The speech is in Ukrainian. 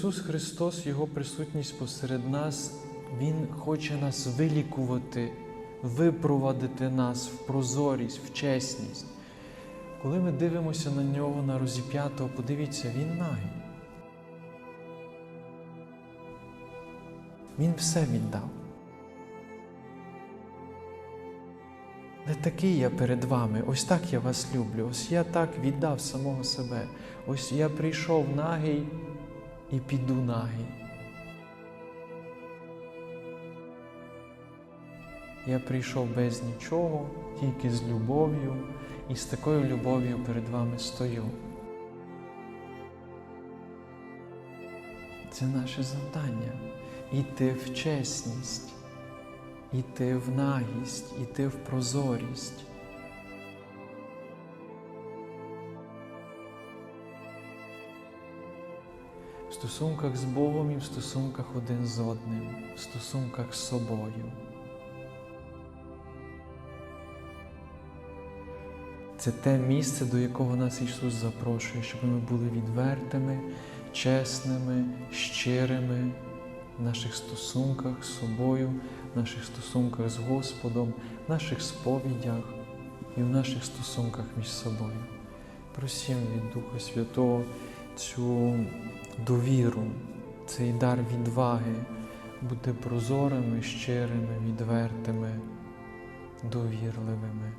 Ісус Христос, Його присутність посеред нас, Він хоче нас вилікувати, випровадити нас в прозорість, в чесність. Коли ми дивимося на нього, на розіп'ятого, подивіться, він нагий. Він все віддав. Не такий я перед вами, ось так я вас люблю, ось я так віддав самого себе. Ось я прийшов нагий і піду нагий. Я прийшов без нічого, тільки з любов'ю, і з такою любов'ю перед вами стою. Це наше завдання іти в чесність, іти в нагість, іти в прозорість. В стосунках з Богом і в стосунках один з одним, в стосунках з собою. Це те місце, до якого нас Ісус запрошує, щоб ми були відвертими, чесними, щирими в наших стосунках з собою, в наших стосунках з Господом, в наших сповідях і в наших стосунках між собою. Просім від Духа Святого цю довіру, цей дар відваги, бути прозорими, щирими, відвертими, довірливими.